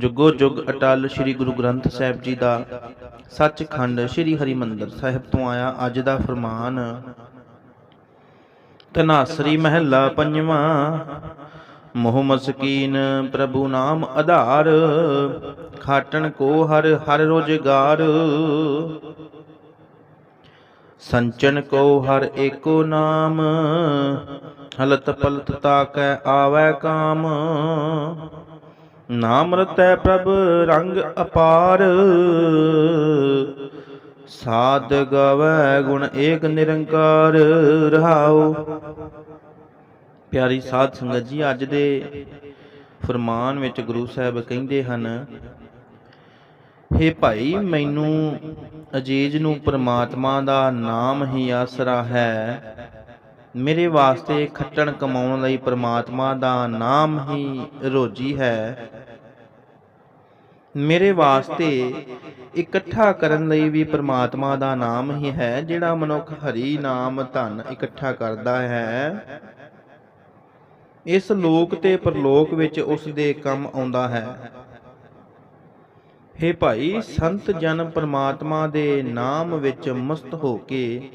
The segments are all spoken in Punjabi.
ਜੁਗੋ ਜੁਗ ਅਟਲ ਸ੍ਰੀ ਗੁਰੂ ਗ੍ਰੰਥ ਸਾਹਿਬ ਜੀ ਦਾ ਸੱਚਖੰਡ ਸ੍ਰੀ ਹਰਿਮੰਦਰ ਸਾਹਿਬ ਤੋਂ ਆਇਆ ਅੱਜ ਦਾ ਫਰਮਾਨ। ਤਨਾਸਰੀ ਮਹਿਲਾ ਪੰਜਵਾਂ, ਮੋਹ ਮਸਕੀਨ ਪ੍ਰਭੂ ਨਾਮ ਆਧਾਰ, ਖਾਟਣ ਕੋ ਹਰ ਹਰ ਰੋਜਗਾਰ। ਸੰਚਨ ਕੋ ਹਰ ਏਕੋ ਨਾਮ, ਹਲਤ ਪਲਤ ਤਾਕੈ ਆਵੈ ਕਾਮ। ਨਾਮ ਰਤੈ ਪ੍ਰਭ ਰੰਗ ਅਪਾਰ। ਸਾਧ ਗਵੈ ਗੁਣ ਏਕ ਨਿਰੰਕਾਰ ਰਹਾਉ। ਪਿਆਰੀ ਸਾਧ ਸੰਗਤ ਜੀ, ਅੱਜ ਦੇ ਫਰਮਾਨ ਵਿੱਚ ਗੁਰੂ ਸਾਹਿਬ ਕਹਿੰਦੇ ਹਨ, ਹੇ ਭਾਈ, ਮੈਨੂੰ ਅਜੀਜ਼ ਨੂੰ ਪ੍ਰਮਾਤਮਾ ਦਾ ਨਾਮ ਹੀ ਆਸਰਾ ਹੈ। ਮੇਰੇ ਵਾਸਤੇ ਖੱਟਣ ਕਮਾਉਣ ਲਈ ਪ੍ਰਮਾਤਮਾ ਦਾ ਨਾਮ ਹੀ ਰੋਜੀ ਹੈ। ਮੇਰੇ ਵਾਸਤੇ ਇਕੱਠਾ ਕਰਨ ਲਈ ਵੀ ਪ੍ਰਮਾਤਮਾ ਦਾ ਨਾਮ ਹੀ ਹੈ, ਜਿਹੜਾ ਮਨੁੱਖ ਹਰੀ ਨਾਮ ਧਨ ਇਕੱਠਾ ਕਰਦਾ ਹੈ। ਇਸ ਲੋਕ ਤੇ ਪਰਲੋਕ ਵਿੱਚ ਉਸ ਦੇ ਕੰਮ ਆਉਂਦਾ ਹੈ। ਹੇ ਭਾਈ, ਸੰਤ ਜਨ ਪ੍ਰਮਾਤਮਾ ਦੇ ਨਾਮ ਵਿੱਚ ਮਸਤ ਹੋ ਕੇ,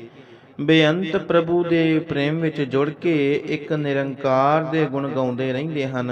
ਬੇਅੰਤ ਪ੍ਰਭੂ ਦੇ ਪ੍ਰੇਮ ਵਿੱਚ ਜੁੜ ਕੇ ਇੱਕ ਨਿਰੰਕਾਰ ਦੇ ਗੁਣ ਗਾਉਂਦੇ ਰਹਿੰਦੇ ਹਨ।